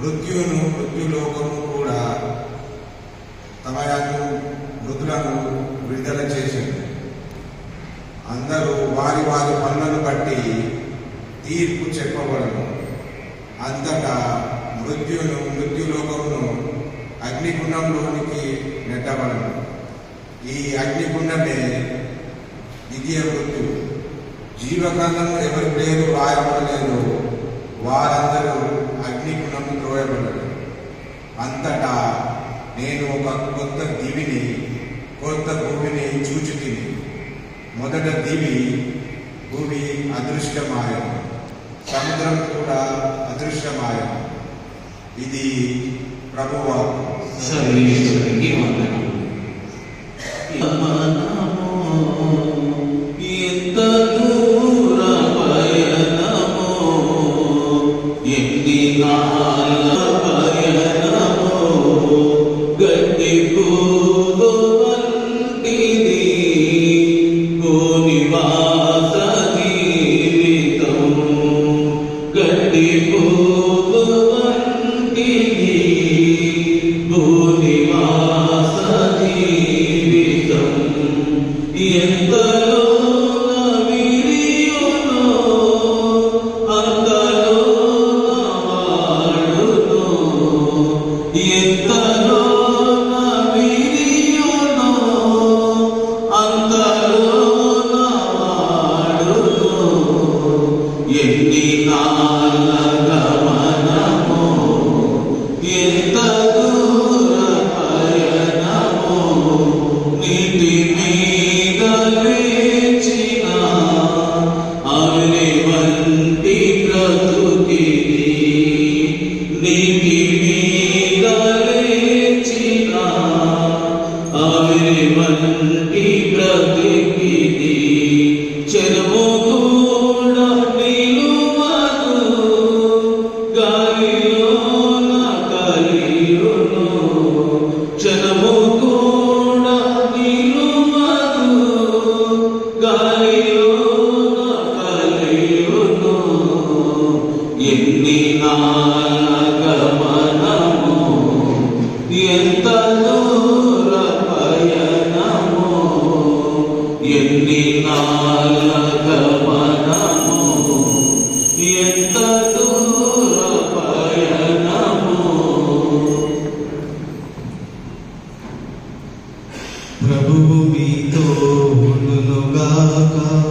మృత్యును మృత్యులోకము కూడా తమ యొక్క మృతులను విడుదల చేసింది. అందరూ వారి వారి పనులను బట్టి తీర్పు చెప్పబడను. అంతటా మృత్యును మృత్యులోకమును అగ్నిగుండంలోనికి నెట్టబడను. ఈ అగ్నిగుండమే ద్వితీయ మృత్యు. జీవకాండము ఎవరి పేరు రాయబడలేదు వారందరూ అగ్నిగుణము అంతటా నేను ఒక కొత్త దివిని కొత్త భూమిని చూచి మొదట దివి భూమి అదృష్టమాయం సముద్రం కూడా అదృష్టమాయం ఇది ప్రభువాకు ఎన్ని ప్రభువు మీతో ఉండునుగాక నీ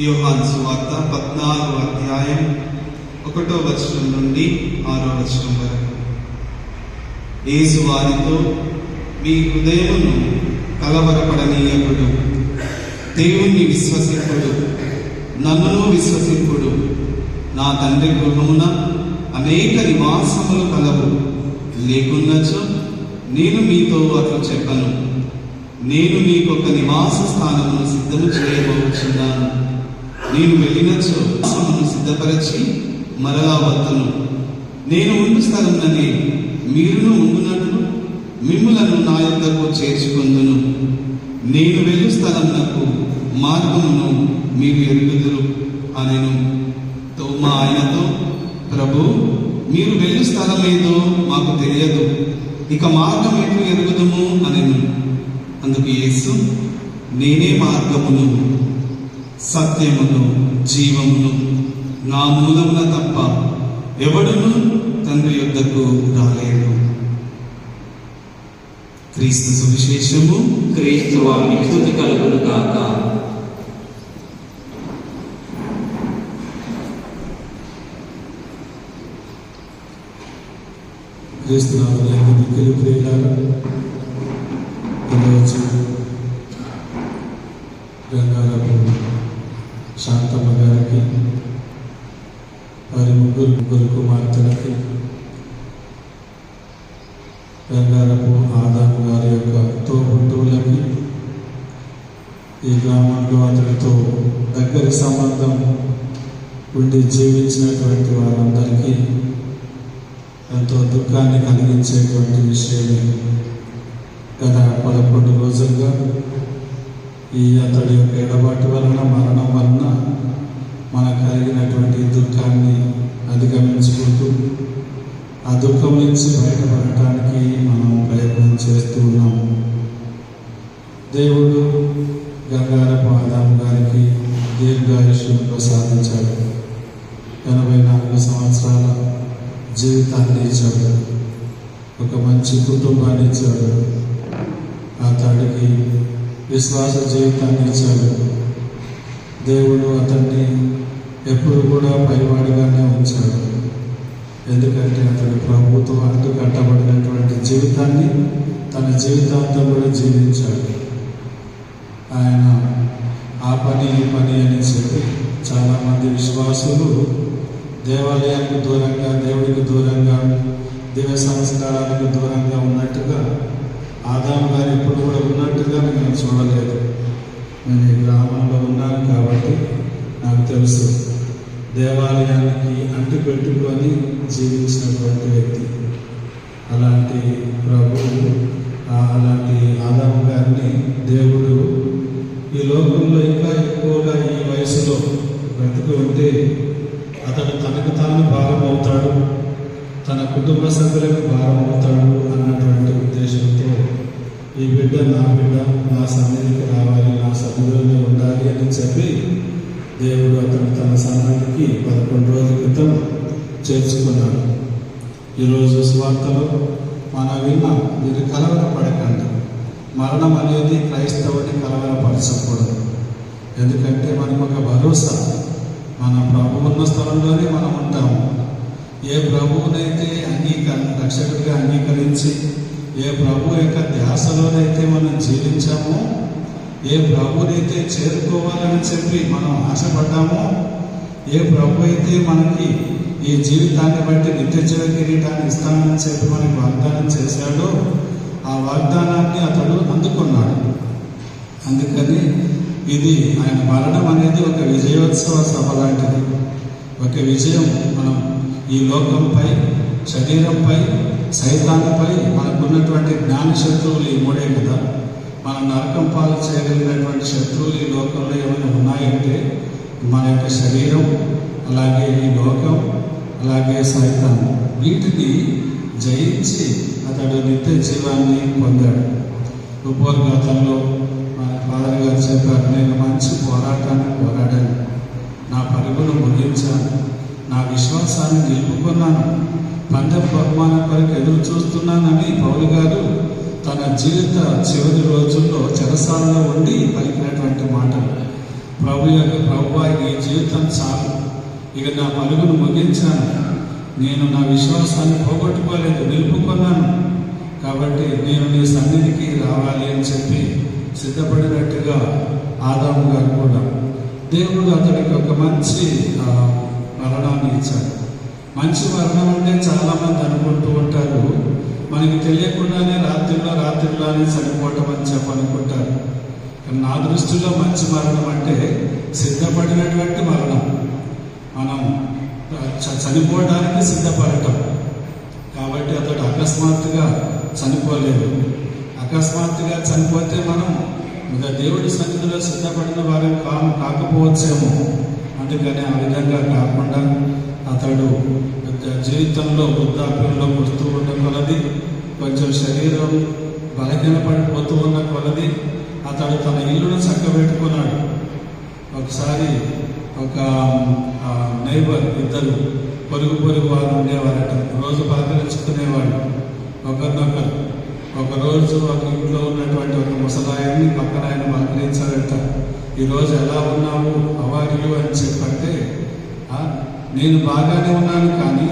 యోహాన్ సువార్త పద్నాలుగు అధ్యాయం ఒకటో వచనం నుండి ఆరో వచనం వరకు. ఏసు వారితో మీ హృదయమును కలవరపడనీయకుడు దేవుణ్ణి విశ్వసింపుడు నన్ను విశ్వసింపుడు. నా తండ్రి గృహమున అనేక నివాసములు కలవు. లేకున్నచో నేను మీతో అట్లు చెప్పను. నేను మీకొక నివాస స్థానమును సిద్ధము చేయబోచున్నాను. నేను వెళ్ళినచో నివాసమును సిద్ధపరచి మరలా వద్దను నేను ఉండు స్థలముననే మీరును ఉండునట్లు మిమ్ములను నా యొక్కకు చేర్చుకొందును. నేను వెళ్ళు స్థలమునకు మార్గమును మీరు ఎరుగుదురు అనెను. తోమా ఆయనతో ప్రభు మీరు వెళ్ళు స్థలం ఏదో మాకు తెలియదు. ఇక మార్గం ఎట్లు ఎరుగుదము? అనెను. అందుకు యేసు నేనే మార్గమును. సత్యమును జీవమును నా మూలమున తప్ప ఎవడును తండ్రి యొద్దకు రాలేడు. క్రీస్తు సువిశేషము. క్రీస్తు వారి స్థుతి కలుగును కాక ప్రియులారా ఈరోజు గంగారపు శాంతమ్మ గారికి వారి ముగ్గురు ముగ్గురు కుమార్తెలకి గంగారపు ఆదాము గారి యొక్క తోబుట్టువులకి ఈ గ్రామంలో అతడితో దగ్గర సంబంధం ఉండి జీవించినటువంటి వారందరికీ ఎంతో దుఃఖాన్ని కలిగించేటువంటి విషయమే. గత పదకొండు రోజులుగా ఈ అతడి యొక్క ఎడబాటు వలన మరణం వలన మనకు కలిగినటువంటి దుఃఖాన్ని అధిగమించుకుంటూ ఆ దుఃఖం నుంచి బయటపడటానికి మనం ప్రయత్నం చేస్తూ ఉన్నాం. దేవుడు గంగారపు ఆదాం గారికి దీర్ఘాయుష్యం ప్రసాదించాడు. ఎనభై నాలుగు సంవత్సరాల జీవితాన్ని ఇచ్చాడు. ఒక మంచి కుటుంబాన్ని ఇచ్చాడు. అతడికి విశ్వాస జీవితాన్ని ఇచ్చాడు. దేవుడు అతన్ని ఎప్పుడు కూడా పైవాడిగానే ఉంచాడు. ఎందుకంటే అతడు ప్రభుత్వం అంటు కట్టబడినటువంటి జీవితాన్ని తన జీవితాంతం కూడా జీవించాడు. ఆయన ఆ పని ఈ పని అని చెప్పి చాలామంది విశ్వాసులు దేవాలయానికి దూరంగా దేవుడికి దూరంగా దివ్య సంస్కారాలకు దూరంగా ఉన్నట్టుగా ఆదాము గారు ఎప్పుడు కూడా ఉన్నట్టుగా నేను చూడలేదు. నేను ఈ గ్రామంలో ఉన్నాను కాబట్టి నాకు తెలుసు. దేవాలయానికి అంటు పెట్టుకొని జీవించినటువంటి వ్యక్తి. అలాంటి ప్రభువు అలాంటి ఆదాము గారిని దేవుడు ఈ లోకంలో ఇంకా ఎక్కువగా ఈ వయసులో బ్రతికి ఉంటే అతడు తనకు తాను భాగమవుతాడు తన కుటుంబ సభ్యులకు భారం అవుతాడు అన్నటువంటి ఉద్దేశంతో ఈ బిడ్డ నా బిడ్డ నా సన్నిధికి రావాలి నా సన్నిధిలోనే ఉండాలి అని చెప్పి దేవుడు అతను తన సన్నిధికి పదకొండు రోజుల క్రితం చేర్చుకున్నాడు. ఈరోజు స్వార్థలో మన విన్న మీరు కలవరపడకండి. మరణం అనేది క్రైస్తవుని కలవరపరచకూడదు. ఎందుకంటే మనకు ఒక భరోసా. మన ప్రభు ఉన్న స్థలంలోనే మనం ఉంటాము. ఏ ప్రభువునైతే అంగీకర రక్షకుడిగా అంగీకరించి ఏ ప్రభు యొక్క ధ్యాసలోనైతే మనం జీవించామో ఏ ప్రభునైతే చేరుకోవాలని చెప్పి మనం ఆశపడ్డామో ఏ ప్రభు అయితే మనకి ఈ జీవితాన్ని బట్టి నిత్య జీవ కిరీటాన్ని ఇస్తానని చెప్పి మనకి వాగ్దానం చేశాడో ఆ వాగ్దానాన్ని అతడు అందుకున్నాడు. అందుకని ఇది ఆయన మరణం అనేది ఒక విజయోత్సవ సభ లాంటిది. ఒక విజయం మనం ఈ లోకంపై శరీరంపై సైతాన్పై మనకున్నటువంటి జ్ఞాన శత్రువులు ఈ మూడే కదా. మన నరకం పాలు చేయగలిగినటువంటి శత్రువులు ఈ లోకంలో ఏమైనా ఉన్నాయంటే మన యొక్క శరీరం అలాగే ఈ లోకం అలాగే సైతాన్. వీటిని జయించి అతడు నిత్య జీవాన్ని పొందాడు. ఉపోద్ఘాతంలో మన ఫాదర్ గారు చెప్పారు నేను మంచి పోరాటాన్ని పోరాడాను. నా పరుగును ముగించాను. నా విశ్వాసాన్ని నిలుపుకున్నాను. పందెం బహుమానం కొరకు ఎదురు చూస్తున్నానని పౌలు గారు తన జీవిత చివరి రోజుల్లో చెరసాలలో ఉండి పలికినటువంటి మాటలు. ప్రభు యొక్క ప్రభు ఈ జీవితం చాలు. ఇక నా పలుగును ముగించాను. నేను నా విశ్వాసాన్ని పోగొట్టుకోలేదు నిలుపుకున్నాను. కాబట్టి నేను నీ సన్నిధికి రావాలి అని చెప్పి సిద్ధపడినట్టుగా ఆదాము గారు కూడా. దేవుడు అతడికి ఒక మంచి మరణాన్ని ఇచ్చాడు. మంచి మరణం అంటే చాలామంది అనుకుంటూ ఉంటారు మనకి తెలియకుండానే రాత్రిలో రాత్రిలోనే చనిపోవటం అని చెప్పి అనుకుంటారు. నా దృష్టిలో మంచి మరణం అంటే సిద్ధపడినటువంటి మరణం. మనం చ- చనిపోవడానికి సిద్ధపడటం. కాబట్టి అతడు అకస్మాత్తుగా చనిపోలేదు. అకస్మాత్తుగా చనిపోతే మనం ఇంకా దేవుడి సన్నిధిలో సిద్ధపడిన వారు కా కాకపోవచ్చేమో. అందుకని ఆ విధంగా కాకుండా అతడు జీవితంలో వృద్ధాప్యంలో వస్తూ ఉన్న కొలది కొంచెం శరీరం బలహీనపడిపోతూ ఉన్న కొలది అతడు తన ఇల్లును చక్కబెట్టుకున్నాడు. ఒకసారి ఒక నైబర్ ఇద్దరు పొరుగు పొరుగు వారు ఉండేవారట. రోజు పలకరించుకునేవాడు ఒకరినొకరు. ఒకరోజు ఒక ఇంట్లో ఉన్నటువంటి ఒక ముసలాయన్ని పక్కన ఆయన పలకరించాడట ఈరోజు ఎలా ఉన్నావు అవార్యు అని చెప్పంటే నేను బాగానే ఉన్నాను కానీ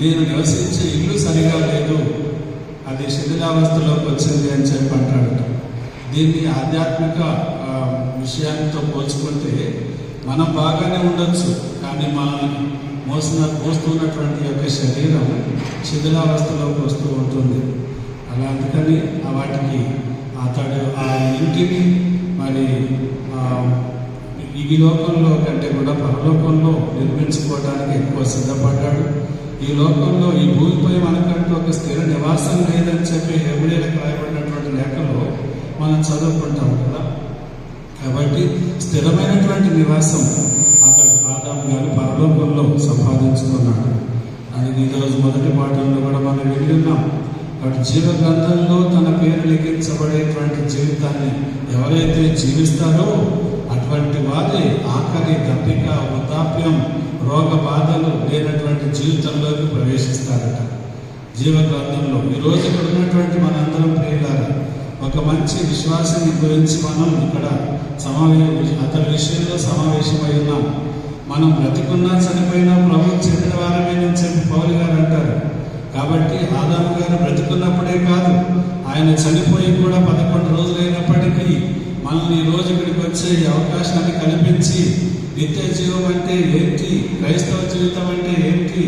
నేను నివసించే ఇల్లు సరిగా లేదు. అది శిథిలావస్థలోకి వచ్చింది అని చెప్పి అంటాడట దీన్ని ఆధ్యాత్మిక విషయాలతో పోల్చుకుంటే మనం బాగానే ఉండొచ్చు కానీ మనం మోసిన మోస్తున్నటువంటి యొక్క శరీరం శిథిలావస్థలోకి వస్తూ ఉంటుంది. అలా అందుకని వాటికి అతడు ఆ ఇంటిని మరి ఈ లోకంలో కంటే కూడా పరలోకంలో నిర్మించుకోవడానికి ఎక్కువ సిద్ధపడ్డాడు. ఈ లోకంలో ఈ భూమిపై మనకంటూ ఒక స్థిర నివాసం లేదని చెప్పి హెబ్రిలకు రాయబడినటువంటి లేఖలో మనం చదువుకుంటాం కదా. కాబట్టి స్థిరమైనటువంటి నివాసం అతడు ఆదాము గారు పరలోకంలో సంపాదించుకున్నాడు. అది ఈరోజు మొదటి పాఠంలో కూడా మనం వెళ్ళి ఉన్నాం. కాబట్టి జీవ గ్రంథంలో తన పేరు లిఖించబడేటువంటి జీవితాన్ని ఎవరైతే జీవిస్తారో అటువంటి వారి ఆఖరి దప్పిక వృద్ధాప్యం రోగ బాధలు లేనటువంటి జీవితంలోకి ప్రవేశిస్తారట. జీవగ్రంథంలో ఈరోజు ఈ రోజు ఇక్కడ ఉన్నటువంటి మనందరం ప్రియులారా ఒక మంచి విశ్వాసాన్ని గురించి మనం ఇక్కడ సమావే అతని విషయంలో సమావేశమై ఉన్నాం. మనం బ్రతికున్నా చనిపోయినా ప్రభు చెప్పిన వారమే నేను చెప్పి పౌలు గారు అంటారు. కాబట్టి ఆదాము గారు బ్రతికున్నప్పుడే కాదు ఆయన చనిపోయి కూడా పదకొండు రోజులైనప్పటికీ మనల్ని ఈ రోజు ఇక్కడికి వచ్చే ఈ అవకాశాన్ని కల్పించి నిత్య జీవం అంటే ఏంటి? క్రైస్తవ జీవితం అంటే ఏంటి?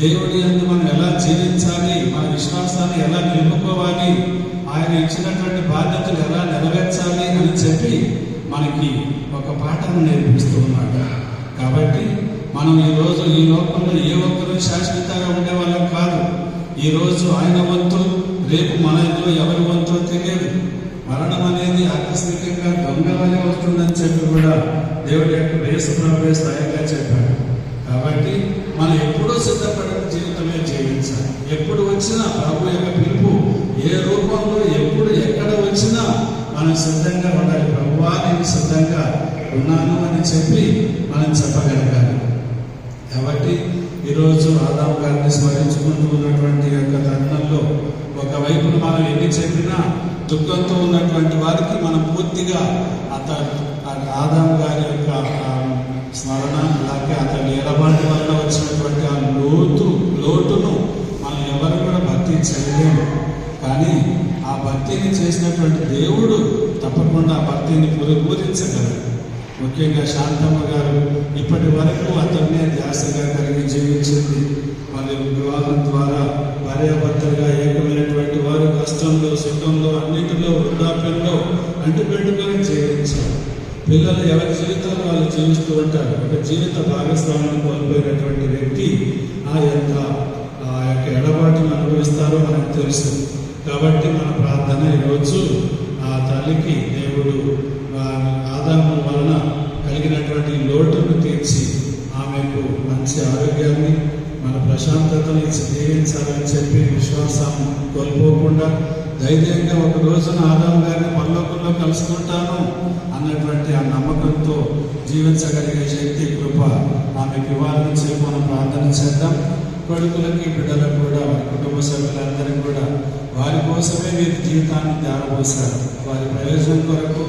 దేవుడి అందు మనం ఎలా జీవించాలి? మన విశ్వాసాన్ని ఎలా నిలుపుకోవాలి? ఆయన ఇచ్చినటువంటి బాధ్యతలు ఎలా నెరవేర్చాలి అని చెప్పి మనకి ఒక పాఠాన్ని నేర్పిస్తూ ఉన్నాడు. కాబట్టి మనం ఈ రోజు ఈ లోకంలో ఏ ఒక్కరూ శాశ్వతంగా ఉండే వాళ్ళం కాదు. ఈ రోజు ఆయన వంతు రేపు మన ఇంట్లో ఎవరి వంతు తెలియదు. మరణం అనేది ఆకస్మికంగా దొంగలనే వస్తుందని చెప్పి కూడా దేవుడు యొక్క వేసుప్రభే స్థాయిగా చెప్పాడు. కాబట్టి మనం ఎప్పుడూ సిద్ధపడిన జీవితమే జీవించాలి ఎప్పుడు వచ్చినా ప్రభు యొక్క పిలుపు ఏ రూపంలో ఎప్పుడు ఎక్కడ వచ్చినా మనం సిద్ధంగా ఉండాలి. ప్రభువా నేను సిద్ధంగా ఉన్నాను అని చెప్పి మనం చెప్పగలగాలి. కాబట్టి ఈరోజు ఆదాం గారిని స్మరించుకుంటూ ఉన్నటువంటి యొక్క తరుణంలో ఒకవైపు మనం ఎన్ని చెప్పినా దుఃఖంతో ఉన్నటువంటి వారికి మనం పూర్తిగా అత ఆదాం గారి యొక్క స్మరణ అలాగే అతని ఎడబాటు వల్ల వచ్చినటువంటి ఆ లోతు లోటును మనం ఎవరు కూడా భక్తి చేయలేము. కానీ ఆ భక్తిని చేసినటువంటి దేవుడు తప్పకుండా ఆ భక్తిని పురపూరించగలరు ముఖ్యంగా శాంతమ్మ గారు ఇప్పటి వరకు అతన్నే ధ్యాసగా కలిగి జీవించింది. మరి వివాహం ద్వారా భార్యాభర్తలుగా ఏకమైనటువంటి వారు కష్టంలో సుఖంలో అన్నిటిలో వృద్ధాప్యంలో అంటుపెట్టుకొని జీవించారు. పిల్లలు ఎవరి జీవితాలు వాళ్ళు జీవిస్తూ ఉంటారు? ఒక జీవిత భాగస్వామిని కోల్పోయినటువంటి వ్యక్తి ఆ యొక్క ఆ యొక్క ఎడబాటును అనుభవిస్తారో మనకు తెలుసు. కాబట్టి మన ప్రార్థన ఈరోజు ఆ తల్లికి దేవుడు ఆదాము వలన కలిగినటువంటి లోటును తీర్చి ఆమెకు మంచి ఆరోగ్యాన్ని మన ప్రశాంతతను ఇచ్చి చెప్పి విశ్వాసం కోల్పోకుండా ధైర్యంగా ఒక రోజున ఆదాం గారిని పరలోకంలో కలుసుకుంటాను అన్నటువంటి ఆ నమ్మకంతో జీవించగలిగే శక్తి కృప ఆమెకి ఇవ్వాలని చెప్పి మనం ప్రార్థన చేద్దాం. కొడుకులకి బిడ్డలకు కూడా వారి కుటుంబ సభ్యులందరికీ కూడా వారి కోసమే మీరు జీవితాన్ని త్యాగపోసారు వారి ప్రయోజనం కొరకు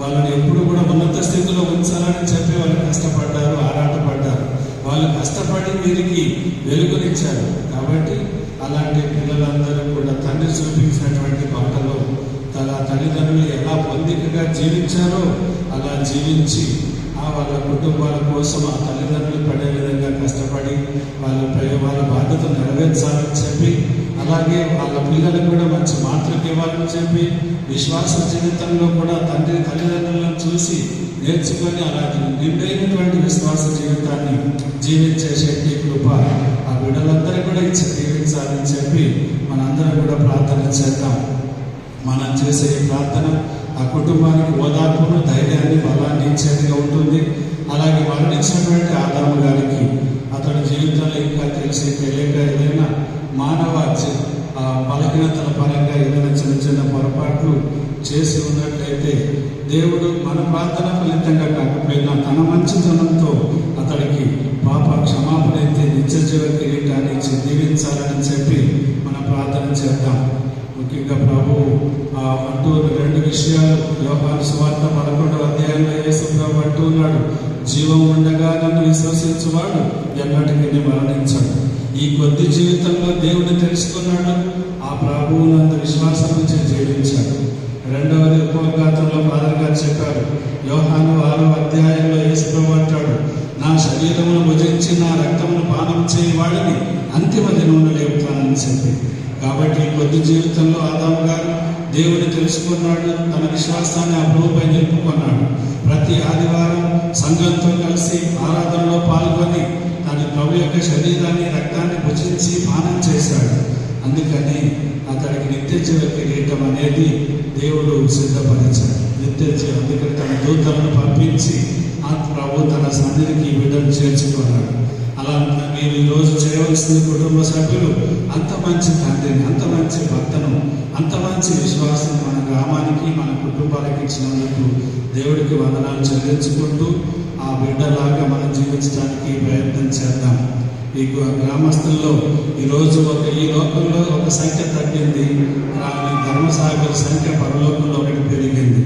వాళ్ళని ఎప్పుడు కూడా ఉన్నత స్థితిలో ఉంచాలని చెప్పి వాళ్ళు కష్టపడ్డారు ఆరాటపడ్డారు. వాళ్ళు కష్టపడి వీరికి వెలుగునిచ్చారు. కాబట్టి అలాంటి పిల్లలందరూ కూడా తండ్రి చూపించినటువంటి బాటలో తన తల్లిదండ్రులు ఎలా పొందికగా జీవించారో అలా జీవించి ఆ వాళ్ళ కుటుంబాల కోసం ఆ తల్లిదండ్రులు పడే విధంగా కష్టపడి వాళ్ళ వాళ్ళ బాధ్యత నెరవేర్చాలని చెప్పి అలాగే వాళ్ళ పిల్లలకు కూడా మంచి మాతృకి ఇవ్వాలని చెప్పి విశ్వాస జీవితంలో కూడా తండ్రి తల్లిదండ్రులను చూసి నేర్చుకొని అలాంటి నిండైనటువంటి విశ్వాస జీవితాన్ని జీవించే శక్తి కృప ఆ బిడ్డలందరూ కూడా ఇచ్చి జీవించాలని చెప్పి మనందరం కూడా ప్రార్థన చేద్దాం. మనం చేసే ప్రార్థన ఆ కుటుంబానికి ఓదార్పును ధైర్యాన్ని బలాన్ని ఇచ్చేదిగా ఉంటుంది. అలాగే మరణించినటువంటి ఆదాము గారికి అతని జీవితంలో ఇంకా తెలిసి తెలియక ఏదైనా మానవ బలహీనతల పరంగా ఏదైనా చిన్న చిన్న పొరపాట్లు చేసి ఉన్నట్లయితే దేవుడు మన ప్రార్థన ఫలితంగా కాకపోయినా తన మంచితనంతో అతడికి పాప క్షమాపణ అయితే నిత్య జీవ కిరీటాన్ని దీవించాలని చెప్పి మన ప్రార్థన చేద్దాం. ముఖ్యంగా ప్రభు ఆ అంటూ రెండు విషయాలు యోగాను సువార్త పదకొండవ అధ్యాయంలో యేసు ప్రభు అంటూ ఉన్నాడు. జీవం ఉండగా నన్ను విశ్వసించువాడు ఎన్నటికీ మరణించాడు. ఈ కొద్ది జీవితంలో దేవుని తెలుసుకున్నాడు ఆ ప్రభువు నందు విశ్వాసం నుంచి జీవించాడు. రెండవది ఉపోద్ఘాతంలో ఫాదర్ గారు చెప్పారు యోహాను ఆరో అధ్యాయంలో యేసు అంటాడు నా శరీరమును భుజించి నా రక్తమును పానం చేయవాడిని అంతిమ దినమున లేపుతానని చెప్పి. కాబట్టి కొద్ది జీవితంలో ఆదాము గారు దేవుని తెలుసుకున్నాడు తన విశ్వాసాన్ని ఆ ప్రభుపై నిలుపుకున్నాడు ప్రతి ఆదివారం సంఘంతో కలిసి ఆరాధనలో పాల్గొని తన ప్రభు యొక్క శరీరాన్ని రక్తాన్ని భుజించి పానం చేశాడు. అందుకని అతడికి నిత్య జీవ కిరీటం అనేది దేవుడు సిద్ధపరిచాడు. నిత్య జీవ అందుకని తన దూతలను పంపించి ఆ ప్రభు తన సన్నిధికి బిడ్డను చేర్చుకున్నాడు. అలా మీరు ఈరోజు చేయవలసిన కుటుంబ సభ్యులు అంత మంచి తండ్రిని అంత మంచి భర్తను అంత మంచి విశ్వాసం మన గ్రామానికి మన కుటుంబాలకి ఇచ్చినందుకు దేవుడికి వందనాలు చెల్లించుకుంటూ ఆ బిడ్డలాగా మనం జీవించడానికి ప్రయత్నం చేద్దాం. ఈ గ్రామస్తుల్లో ఈరోజు ఒక ఈ లోకంలో ఒక సంఖ్య తగ్గింది. ధర్మసాగర్ సంఖ్య పరలోకంలో ఒకటి పెరిగింది.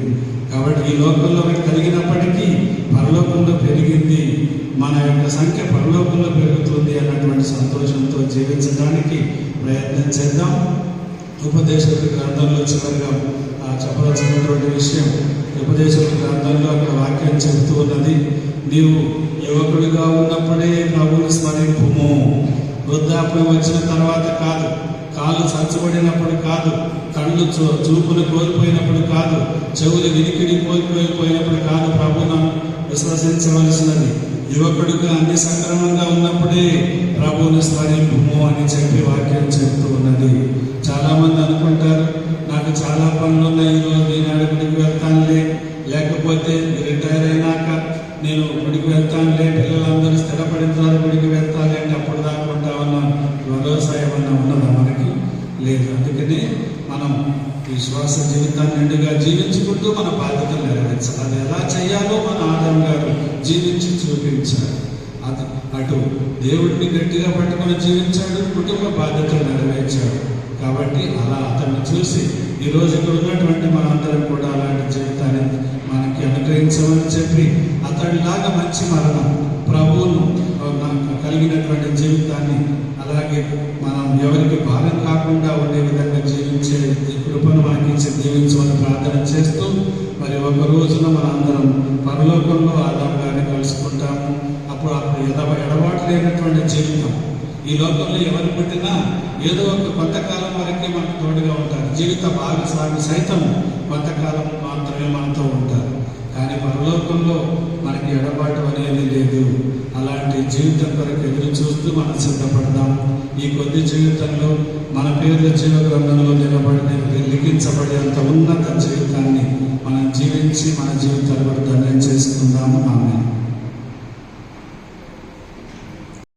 కాబట్టి ఈ లోకంలో ఒకటి కలిగినప్పటికీ పరలోకంలో పెరిగింది. మన యొక్క సంఖ్య పరలోకంలో పెరుగుతుంది అన్నటువంటి సంతోషంతో జీవించడానికి ప్రయత్నం చేద్దాం. ఉపదేశక గ్రంథంలో చివరిగా ఆ, చెప్పవలసినటువంటి విషయం. ఉపదేశక గ్రంథంలో అక్కడ వాక్యం చెబుతూ ఉన్నది. నీవు యువకుడిగా ఉన్నప్పుడే ప్రభుని స్మరింపుము. వృద్ధాప్యం వచ్చిన తర్వాత కాదు కాళ్ళు సంచబడినప్పుడు కాదు కళ్ళు చూ- చూపులు కోల్పోయినప్పుడు కాదు చెవులు వినికిడి కోల్పోయిపోయినప్పుడు కాదు ప్రభును విశ్వసించవలసినది. యువకుడిగా అన్ని సక్రమంగా ఉన్నప్పుడే ప్రభువుని స్మరింపుము అని చెప్పి వాక్యం చెప్తూ ఉన్నది. చాలామంది అనుకుంటారు నాకు చాలా పనులు ఉన్నాయి ఈరోజు నేను అడుగుడికి వెళ్తానులే. లేకపోతే రిటైర్ అయినాక నేను గుడికి వెళ్తానులే పిల్లలందరూ స్థిరపడిన తర్వాత గుడికి వెళ్తాను అంటే అప్పుడు దాకా ఉంటా ఉన్నాను వ్యవసాయం అన్న ఉన్నదా మనకి? లేదు. అందుకని మనం విశ్వాస జీవితాన్ని నిండుగా జీవించుకుంటూ మన బాధ్యతలు నెరవేర్చాలి. అది ఎలా చేయాలో మన ఆదాం గారు జీవించి చూపించారు. అది అటు దేవుడిని గట్టిగా పట్టుకొని జీవించాడు కుటుంబ బాధ్యతలు నెరవేర్చాడు. కాబట్టి అలా అతన్ని చూసి ఈరోజు ఇక్కడ ఉన్నటువంటి మనందరం కూడా అలాంటి జీవితాన్ని మనకి అనుగ్రహించమని చెప్పి అతడిలాగా మంచి మరణం. ప్రభువును నాకు కలిగినటువంటి జీవితాన్ని అలాగే మనం ఎవరికి భారం కాకుండా ఉండే విధంగా జీవించే కృపను మనకించి జీవించమని ప్రార్థన చేస్తూ మరి ఒక రోజున మనందరం పరలోకంలో ఆదాం గారిని కలుసుకుంటాము. అప్పుడు అప్పుడు ఎడవ ఎడబాటు లేనటువంటి జీవితం. ఈ లోకంలో ఎవరు పుట్టినా ఏదో ఒక కొంతకాలం వరకే మనకు తోడుగా ఉంటారు. జీవిత భాగస్వామి సైతం కొంతకాలం మాత్రమే మనతో ఉంటారు. కానీ పరలోకంలో మనకి ఎడబాటు అనేది లేదు. అలాంటి జీవితం కొరకు ఎదురు చూస్తూ మనం సిద్ధపడదాం ఈ కొద్ది జీవితంలో మన పేర్ల జీవ గ్రంథంలో నిలబడి లిఖించబడేంత ఉన్నత జీవితాన్ని మనం జీవించి మన జీవితాలు పడతాం